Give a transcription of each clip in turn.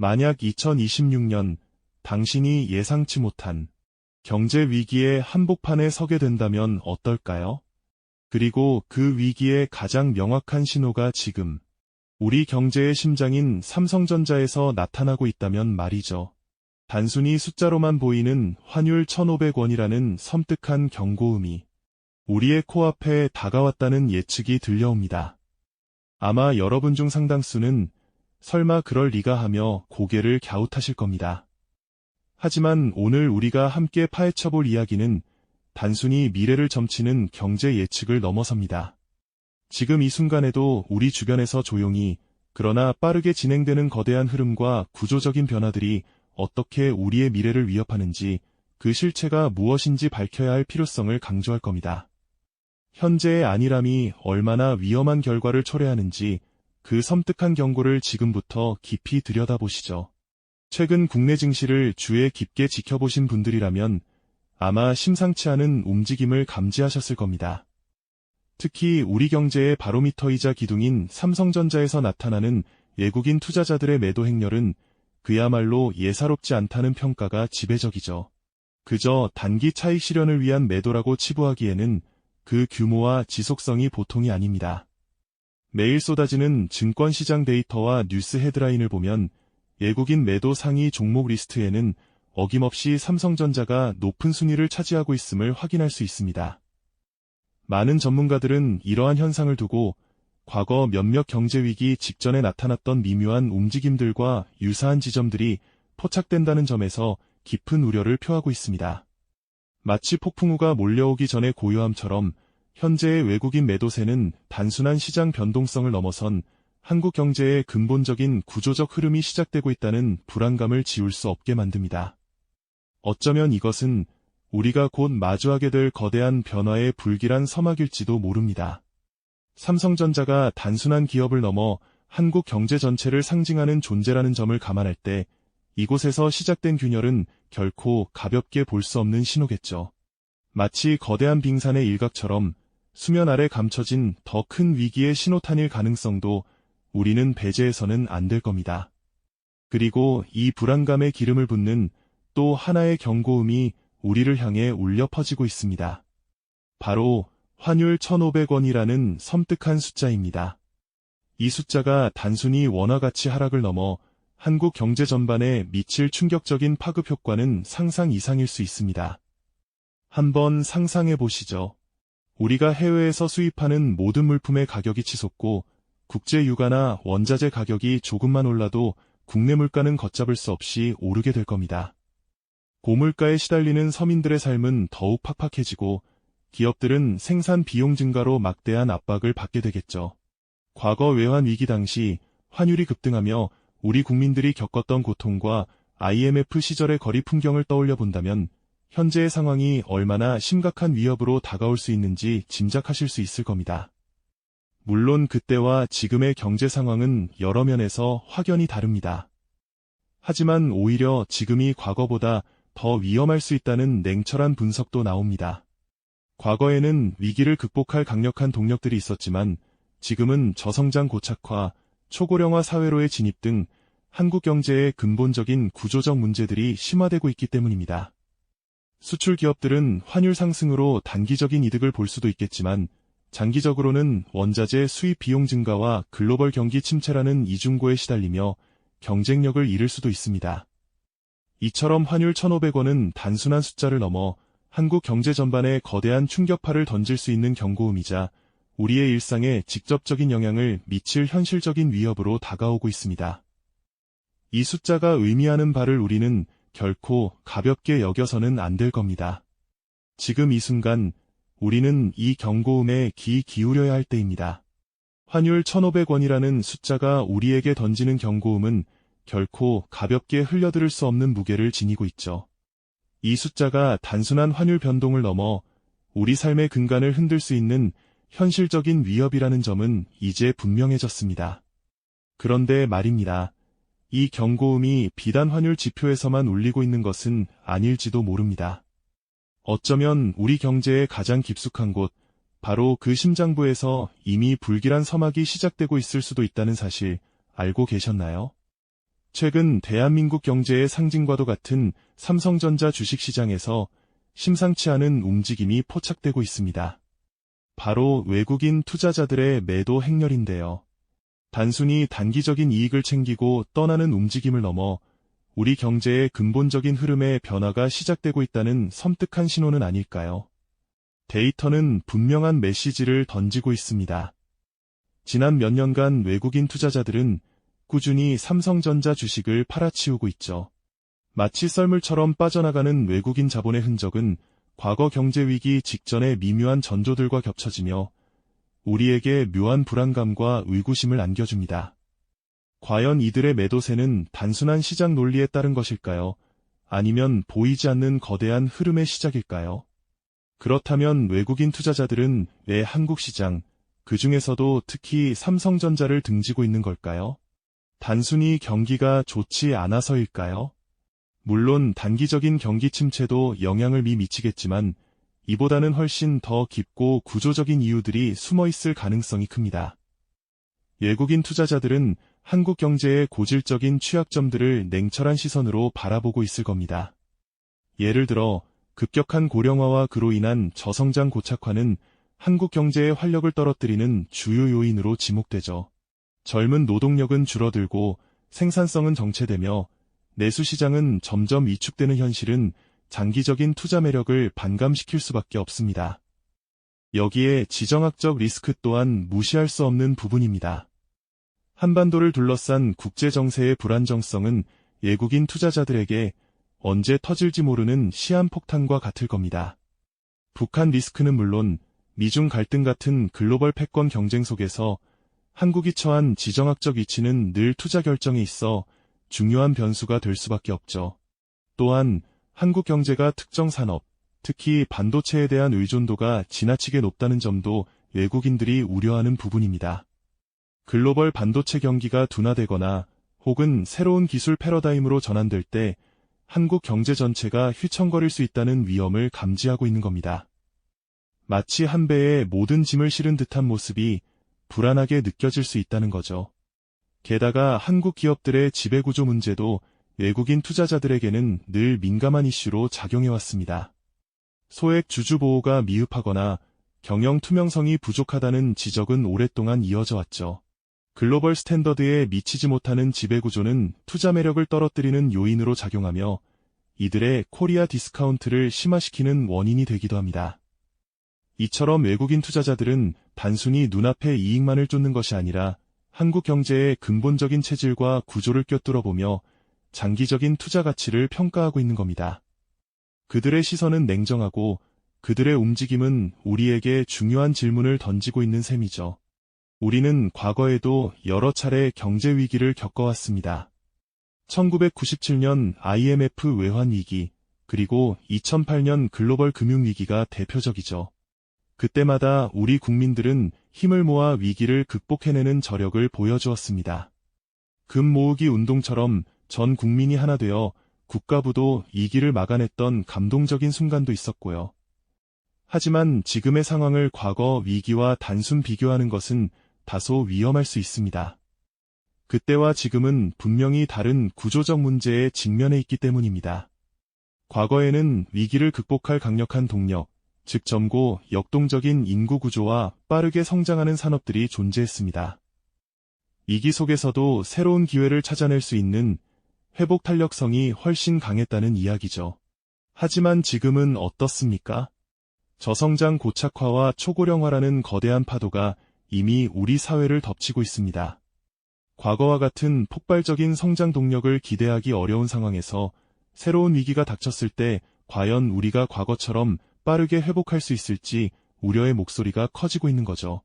만약 2026년 당신이 예상치 못한 경제 위기의 한복판에 서게 된다면 어떨까요? 그리고 그 위기의 가장 명확한 신호가 지금 우리 경제의 심장인 삼성전자에서 나타나고 있다면 말이죠. 단순히 숫자로만 보이는 환율 1,500원이라는 섬뜩한 경고음이 우리의 코앞에 다가왔다는 예측이 들려옵니다. 아마 여러분 중 상당수는 설마 그럴 리가 하며 고개를 갸웃하실 겁니다. 하지만 오늘 우리가 함께 파헤쳐볼 이야기는 단순히 미래를 점치는 경제 예측을 넘어섭니다. 지금 이 순간에도 우리 주변에서 조용히 그러나 빠르게 진행되는 거대한 흐름과 구조적인 변화들이 어떻게 우리의 미래를 위협하는지 그 실체가 무엇인지 밝혀야 할 필요성을 강조할 겁니다. 현재의 안일함이 얼마나 위험한 결과를 초래하는지 그 섬뜩한 경고를 지금부터 깊이 들여다보시죠. 최근 국내 증시를 주에 깊게 지켜보신 분들이라면 아마 심상치 않은 움직임을 감지하셨을 겁니다. 특히 우리 경제의 바로미터이자 기둥인 삼성전자에서 나타나는 외국인 투자자들의 매도 행렬은 그야말로 예사롭지 않다는 평가가 지배적이죠. 그저 단기 차익 실현을 위한 매도라고 치부하기에는 그 규모와 지속성이 보통이 아닙니다. 매일 쏟아지는 증권시장 데이터와 뉴스 헤드라인을 보면 외국인 매도 상위 종목 리스트에는 어김없이 삼성전자가 높은 순위를 차지하고 있음을 확인할 수 있습니다. 많은 전문가들은 이러한 현상을 두고 과거 몇몇 경제위기 직전에 나타났던 미묘한 움직임들과 유사한 지점들이 포착된다는 점에서 깊은 우려를 표하고 있습니다. 마치 폭풍우가 몰려오기 전의 고요함처럼 현재의 외국인 매도세는 단순한 시장 변동성을 넘어선 한국 경제의 근본적인 구조적 흐름이 시작되고 있다는 불안감을 지울 수 없게 만듭니다. 어쩌면 이것은 우리가 곧 마주하게 될 거대한 변화의 불길한 서막일지도 모릅니다. 삼성전자가 단순한 기업을 넘어 한국 경제 전체를 상징하는 존재라는 점을 감안할 때 이곳에서 시작된 균열은 결코 가볍게 볼 수 없는 신호겠죠. 마치 거대한 빙산의 일각처럼 수면 아래 감춰진 더 큰 위기의 신호탄일 가능성도 우리는 배제해서는 안 될 겁니다. 그리고 이 불안감에 기름을 붓는 또 하나의 경고음이 우리를 향해 울려 퍼지고 있습니다. 바로 환율 1,500원이라는 섬뜩한 숫자입니다. 이 숫자가 단순히 원화 가치 하락을 넘어 한국 경제 전반에 미칠 충격적인 파급 효과는 상상 이상일 수 있습니다. 한번 상상해 보시죠. 우리가 해외에서 수입하는 모든 물품의 가격이 치솟고 국제 유가나 원자재 가격이 조금만 올라도 국내 물가는 걷잡을 수 없이 오르게 될 겁니다. 고물가에 시달리는 서민들의 삶은 더욱 팍팍해지고 기업들은 생산 비용 증가로 막대한 압박을 받게 되겠죠. 과거 외환 위기 당시 환율이 급등하며 우리 국민들이 겪었던 고통과 IMF 시절의 거리 풍경을 떠올려 본다면 현재의 상황이 얼마나 심각한 위협으로 다가올 수 있는지 짐작하실 수 있을 겁니다. 물론 그때와 지금의 경제 상황은 여러 면에서 확연히 다릅니다. 하지만 오히려 지금이 과거보다 더 위험할 수 있다는 냉철한 분석도 나옵니다. 과거에는 위기를 극복할 강력한 동력들이 있었지만 지금은 저성장 고착화, 초고령화 사회로의 진입 등 한국 경제의 근본적인 구조적 문제들이 심화되고 있기 때문입니다. 수출 기업들은 환율 상승으로 단기적인 이득을 볼 수도 있겠지만 장기적으로는 원자재 수입 비용 증가와 글로벌 경기 침체라는 이중고에 시달리며 경쟁력을 잃을 수도 있습니다. 이처럼 환율 1,500원은 단순한 숫자를 넘어 한국 경제 전반에 거대한 충격파를 던질 수 있는 경고음이자 우리의 일상에 직접적인 영향을 미칠 현실적인 위협으로 다가오고 있습니다. 이 숫자가 의미하는 바를 우리는 결코 가볍게 여겨서는 안 될 겁니다. 지금 이 순간 우리는 이 경고음에 귀 기울여야 할 때입니다. 환율 1,500원이라는 숫자가 우리에게 던지는 경고음은 결코 가볍게 흘려들을 수 없는 무게를 지니고 있죠. 이 숫자가 단순한 환율 변동을 넘어 우리 삶의 근간을 흔들 수 있는 현실적인 위협이라는 점은 이제 분명해졌습니다. 그런데 말입니다. 이 경고음이 비단 환율 지표에서만 울리고 있는 것은 아닐지도 모릅니다. 어쩌면 우리 경제의 가장 깊숙한 곳, 바로 그 심장부에서 이미 불길한 서막이 시작되고 있을 수도 있다는 사실 알고 계셨나요? 최근 대한민국 경제의 상징과도 같은 삼성전자 주식시장에서 심상치 않은 움직임이 포착되고 있습니다. 바로 외국인 투자자들의 매도 행렬인데요. 단순히 단기적인 이익을 챙기고 떠나는 움직임을 넘어 우리 경제의 근본적인 흐름의 변화가 시작되고 있다는 섬뜩한 신호는 아닐까요? 데이터는 분명한 메시지를 던지고 있습니다. 지난 몇 년간 외국인 투자자들은 꾸준히 삼성전자 주식을 팔아치우고 있죠. 마치 썰물처럼 빠져나가는 외국인 자본의 흔적은 과거 경제위기 직전의 미묘한 전조들과 겹쳐지며 우리에게 묘한 불안감과 의구심을 안겨줍니다. 과연 이들의 매도세는 단순한 시장 논리에 따른 것일까요? 아니면 보이지 않는 거대한 흐름의 시작일까요? 그렇다면 외국인 투자자들은 왜 한국 시장, 그 중에서도 특히 삼성전자를 등지고 있는 걸까요? 단순히 경기가 좋지 않아서일까요? 물론 단기적인 경기 침체도 영향을 미 미치겠지만 이보다는 훨씬 더 깊고 구조적인 이유들이 숨어 있을 가능성이 큽니다. 외국인 투자자들은 한국 경제의 고질적인 취약점들을 냉철한 시선으로 바라보고 있을 겁니다. 예를 들어 급격한 고령화와 그로 인한 저성장 고착화는 한국 경제의 활력을 떨어뜨리는 주요 요인으로 지목되죠. 젊은 노동력은 줄어들고 생산성은 정체되며 내수 시장은 점점 위축되는 현실은 장기적인 투자 매력을 반감시킬 수밖에 없습니다. 여기에 지정학적 리스크 또한 무시할 수 없는 부분입니다. 한반도를 둘러싼 국제 정세의 불안정성은 외국인 투자자들에게 언제 터질지 모르는 시한폭탄과 같을 겁니다. 북한 리스크는 물론 미중 갈등 같은 글로벌 패권 경쟁 속에서 한국이 처한 지정학적 위치는 늘 투자 결정에 있어 중요한 변수가 될 수밖에 없죠. 또한 한국 경제가 특정 산업, 특히 반도체에 대한 의존도가 지나치게 높다는 점도 외국인들이 우려하는 부분입니다. 글로벌 반도체 경기가 둔화되거나 혹은 새로운 기술 패러다임으로 전환될 때 한국 경제 전체가 휘청거릴 수 있다는 위험을 감지하고 있는 겁니다. 마치 한 배에 모든 짐을 실은 듯한 모습이 불안하게 느껴질 수 있다는 거죠. 게다가 한국 기업들의 지배구조 문제도 외국인 투자자들에게는 늘 민감한 이슈로 작용해왔습니다. 소액 주주 보호가 미흡하거나 경영 투명성이 부족하다는 지적은 오랫동안 이어져 왔죠. 글로벌 스탠더드에 미치지 못하는 지배구조는 투자 매력을 떨어뜨리는 요인으로 작용하며 이들의 코리아 디스카운트를 심화시키는 원인이 되기도 합니다. 이처럼 외국인 투자자들은 단순히 눈앞의 이익만을 쫓는 것이 아니라 한국 경제의 근본적인 체질과 구조를 꿰뚫어 보며 장기적인 투자 가치를 평가하고 있는 겁니다. 그들의 시선은 냉정하고 그들의 움직임은 우리에게 중요한 질문을 던지고 있는 셈이죠. 우리는 과거에도 여러 차례 경제 위기를 겪어왔습니다. 1997년 IMF 외환 위기, 그리고 2008년 글로벌 금융 위기가 대표적이죠. 그때마다 우리 국민들은 힘을 모아 위기를 극복해내는 저력을 보여주었습니다. 금 모으기 운동처럼 전 국민이 하나 되어 국가부도 이기를 막아냈던 감동적인 순간도 있었고요. 하지만 지금의 상황을 과거 위기와 단순 비교하는 것은 다소 위험할 수 있습니다. 그때와 지금은 분명히 다른 구조적 문제에 직면해 있기 때문입니다. 과거에는 위기를 극복할 강력한 동력, 즉 점고 역동적인 인구 구조와 빠르게 성장하는 산업들이 존재했습니다. 위기 속에서도 새로운 기회를 찾아낼 수 있는 회복 탄력성이 훨씬 강했다는 이야기죠. 하지만 지금은 어떻습니까? 저성장 고착화와 초고령화라는 거대한 파도가 이미 우리 사회를 덮치고 있습니다. 과거와 같은 폭발적인 성장 동력을 기대하기 어려운 상황에서 새로운 위기가 닥쳤을 때 과연 우리가 과거처럼 빠르게 회복할 수 있을지 우려의 목소리가 커지고 있는 거죠.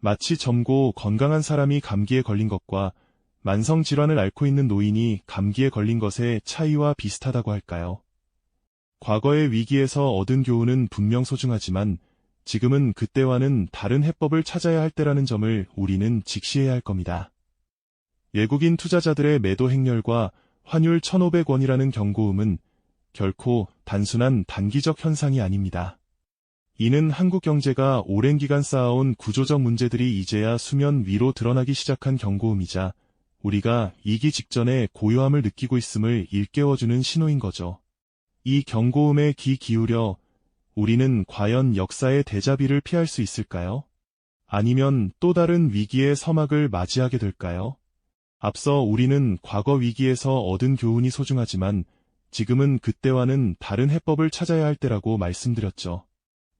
마치 젊고 건강한 사람이 감기에 걸린 것과 만성 질환을 앓고 있는 노인이 감기에 걸린 것의 차이와 비슷하다고 할까요? 과거의 위기에서 얻은 교훈은 분명 소중하지만 지금은 그때와는 다른 해법을 찾아야 할 때라는 점을 우리는 직시해야 할 겁니다. 외국인 투자자들의 매도 행렬과 환율 1,500원이라는 경고음은 결코 단순한 단기적 현상이 아닙니다. 이는 한국 경제가 오랜 기간 쌓아온 구조적 문제들이 이제야 수면 위로 드러나기 시작한 경고음이자 우리가 이기 직전에 고요함을 느끼고 있음을 일깨워주는 신호인 거죠. 이 경고음에 귀 기울여 우리는 과연 역사의 대자비를 피할 수 있을까요? 아니면 또 다른 위기의 서막을 맞이하게 될까요? 앞서 우리는 과거 위기에서 얻은 교훈이 소중하지만 지금은 그때와는 다른 해법을 찾아야 할 때라고 말씀드렸죠.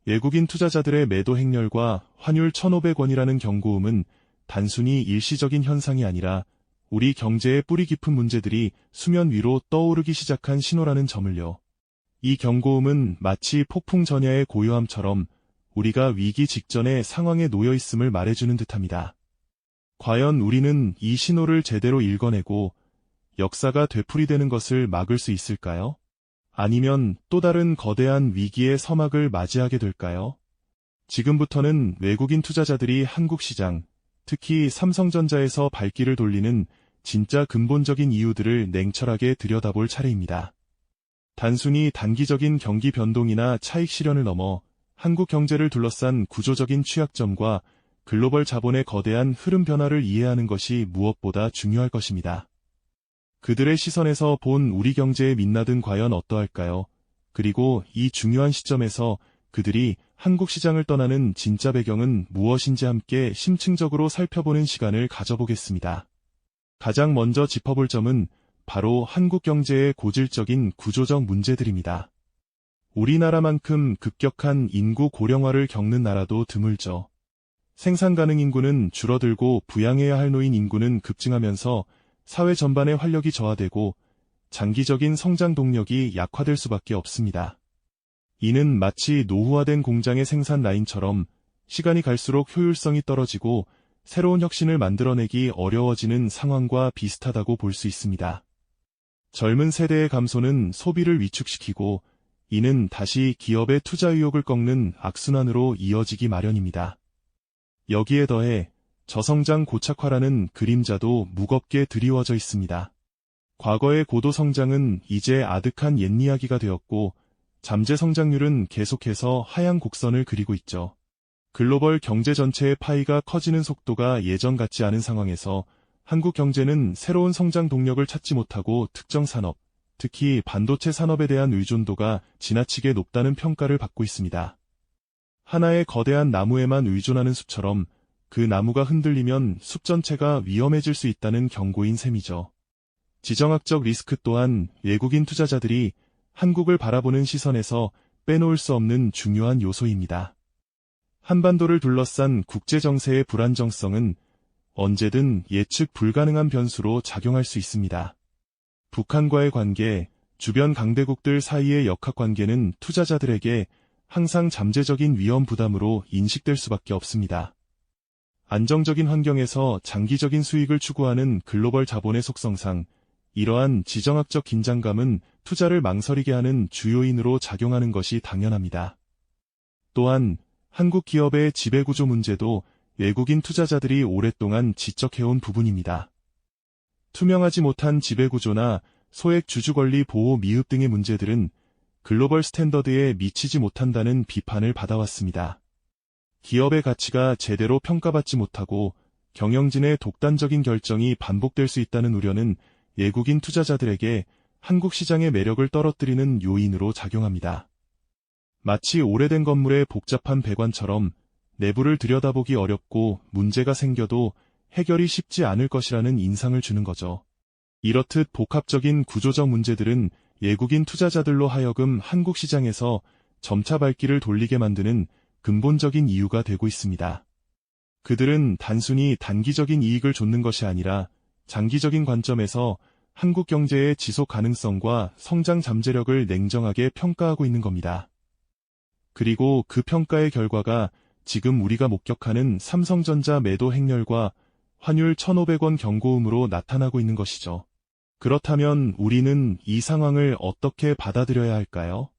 외국인 투자자들의 매도 행렬과 환율 1,500원이라는 경고음은 단순히 일시적인 현상이 아니라 우리 경제의 뿌리 깊은 문제들이 수면 위로 떠오르기 시작한 신호라는 점을요. 이 경고음은 마치 폭풍 전야의 고요함처럼 우리가 위기 직전의 상황에 놓여 있음을 말해주는 듯합니다. 과연 우리는 이 신호를 제대로 읽어내고 역사가 되풀이되는 것을 막을 수 있을까요? 아니면 또 다른 거대한 위기의 서막을 맞이하게 될까요? 지금부터는 외국인 투자자들이 한국 시장, 특히 삼성전자에서 발길을 돌리는 진짜 근본적인 이유들을 냉철하게 들여다볼 차례입니다. 단순히 단기적인 경기 변동이나 차익 실현을 넘어 한국 경제를 둘러싼 구조적인 취약점과 글로벌 자본의 거대한 흐름 변화를 이해하는 것이 무엇보다 중요할 것입니다. 그들의 시선에서 본 우리 경제의 민낯은 과연 어떠할까요? 그리고 이 중요한 시점에서 그들이 한국 시장을 떠나는 진짜 배경은 무엇인지 함께 심층적으로 살펴보는 시간을 가져보겠습니다. 가장 먼저 짚어볼 점은 바로 한국 경제의 고질적인 구조적 문제들입니다. 우리나라만큼 급격한 인구 고령화를 겪는 나라도 드물죠. 생산 가능 인구는 줄어들고 부양해야 할 노인 인구는 급증하면서 사회 전반의 활력이 저하되고 장기적인 성장 동력이 약화될 수밖에 없습니다. 이는 마치 노후화된 공장의 생산 라인처럼 시간이 갈수록 효율성이 떨어지고 새로운 혁신을 만들어내기 어려워지는 상황과 비슷하다고 볼 수 있습니다. 젊은 세대의 감소는 소비를 위축시키고 이는 다시 기업의 투자 의욕을 꺾는 악순환으로 이어지기 마련입니다. 여기에 더해 저성장 고착화라는 그림자도 무겁게 드리워져 있습니다. 과거의 고도 성장은 이제 아득한 옛 이야기가 되었고 잠재 성장률은 계속해서 하향 곡선을 그리고 있죠. 글로벌 경제 전체의 파이가 커지는 속도가 예전 같지 않은 상황에서 한국 경제는 새로운 성장 동력을 찾지 못하고 특정 산업, 특히 반도체 산업에 대한 의존도가 지나치게 높다는 평가를 받고 있습니다. 하나의 거대한 나무에만 의존하는 숲처럼 그 나무가 흔들리면 숲 전체가 위험해질 수 있다는 경고인 셈이죠. 지정학적 리스크 또한 외국인 투자자들이 한국을 바라보는 시선에서 빼놓을 수 없는 중요한 요소입니다. 한반도를 둘러싼 국제정세의 불안정성은 언제든 예측 불가능한 변수로 작용할 수 있습니다. 북한과의 관계, 주변 강대국들 사이의 역학관계는 투자자들에게 항상 잠재적인 위험 부담으로 인식될 수밖에 없습니다. 안정적인 환경에서 장기적인 수익을 추구하는 글로벌 자본의 속성상 이러한 지정학적 긴장감은 투자를 망설이게 하는 주요인으로 작용하는 것이 당연합니다. 또한 한국 기업의 지배구조 문제도 외국인 투자자들이 오랫동안 지적해온 부분입니다. 투명하지 못한 지배구조나 소액 주주권리 보호 미흡 등의 문제들은 글로벌 스탠더드에 미치지 못한다는 비판을 받아왔습니다. 기업의 가치가 제대로 평가받지 못하고 경영진의 독단적인 결정이 반복될 수 있다는 우려는 외국인 투자자들에게 한국 시장의 매력을 떨어뜨리는 요인으로 작용합니다. 마치 오래된 건물의 복잡한 배관처럼 내부를 들여다보기 어렵고 문제가 생겨도 해결이 쉽지 않을 것이라는 인상을 주는 거죠. 이렇듯 복합적인 구조적 문제들은 외국인 투자자들로 하여금 한국 시장에서 점차 발길을 돌리게 만드는 근본적인 이유가 되고 있습니다. 그들은 단순히 단기적인 이익을 좇는 것이 아니라 장기적인 관점에서 한국 경제의 지속 가능성과 성장 잠재력을 냉정하게 평가하고 있는 겁니다. 그리고 그 평가의 결과가 지금 우리가 목격하는 삼성전자 매도 행렬과 환율 1,500원 경고음으로 나타나고 있는 것이죠. 그렇다면 우리는 이 상황을 어떻게 받아들여야 할까요?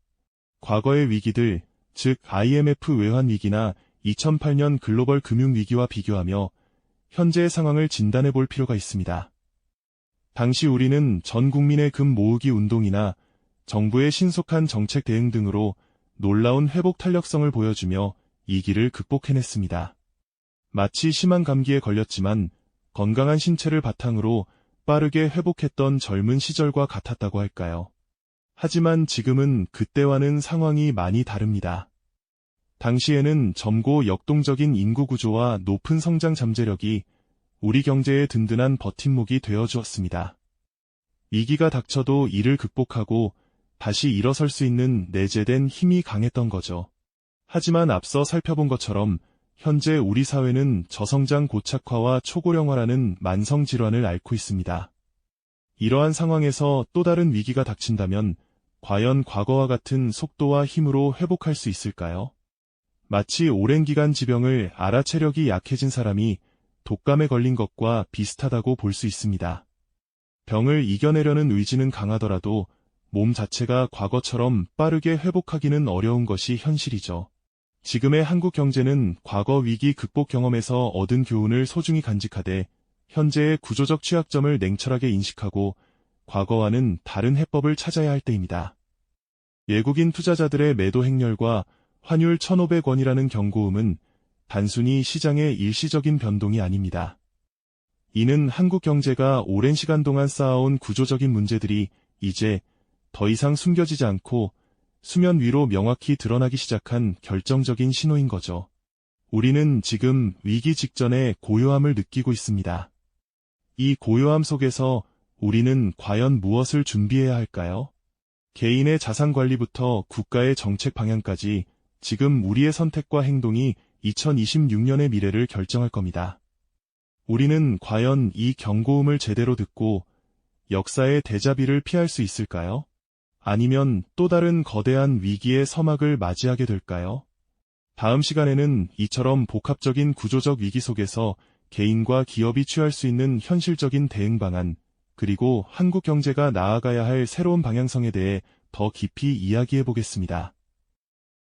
과거의 위기들, 즉 IMF 외환 위기나 2008년 글로벌 금융 위기와 비교하며 현재의 상황을 진단해 볼 필요가 있습니다. 당시 우리는 전 국민의 금 모으기 운동이나 정부의 신속한 정책 대응 등으로 놀라운 회복 탄력성을 보여주며 이 길을 극복해냈습니다. 마치 심한 감기에 걸렸지만 건강한 신체를 바탕으로 빠르게 회복했던 젊은 시절과 같았다고 할까요? 하지만 지금은 그때와는 상황이 많이 다릅니다. 당시에는 젊고 역동적인 인구 구조와 높은 성장 잠재력이 우리 경제의 든든한 버팀목이 되어 주었습니다. 위기가 닥쳐도 이를 극복하고 다시 일어설 수 있는 내재된 힘이 강했던 거죠. 하지만 앞서 살펴본 것처럼 현재 우리 사회는 저성장 고착화와 초고령화라는 만성 질환을 앓고 있습니다. 이러한 상황에서 또 다른 위기가 닥친다면 과연 과거와 같은 속도와 힘으로 회복할 수 있을까요? 마치 오랜 기간 지병을 알아 체력이 약해진 사람이 독감에 걸린 것과 비슷하다고 볼 수 있습니다. 병을 이겨내려는 의지는 강하더라도 몸 자체가 과거처럼 빠르게 회복하기는 어려운 것이 현실이죠. 지금의 한국 경제는 과거 위기 극복 경험에서 얻은 교훈을 소중히 간직하되 현재의 구조적 취약점을 냉철하게 인식하고 과거와는 다른 해법을 찾아야 할 때입니다. 외국인 투자자들의 매도 행렬과 환율 1,500원이라는 경고음은 단순히 시장의 일시적인 변동이 아닙니다. 이는 한국 경제가 오랜 시간 동안 쌓아온 구조적인 문제들이 이제 더 이상 숨겨지지 않고 수면 위로 명확히 드러나기 시작한 결정적인 신호인 거죠. 우리는 지금 위기 직전에 고요함을 느끼고 있습니다. 이 고요함 속에서 우리는 과연 무엇을 준비해야 할까요? 개인의 자산 관리부터 국가의 정책 방향까지 지금 우리의 선택과 행동이 2026년의 미래를 결정할 겁니다. 우리는 과연 이 경고음을 제대로 듣고 역사의 대자비를 피할 수 있을까요? 아니면 또 다른 거대한 위기의 서막을 맞이하게 될까요? 다음 시간에는 이처럼 복합적인 구조적 위기 속에서 개인과 기업이 취할 수 있는 현실적인 대응 방안, 그리고 한국 경제가 나아가야 할 새로운 방향성에 대해 더 깊이 이야기해 보겠습니다.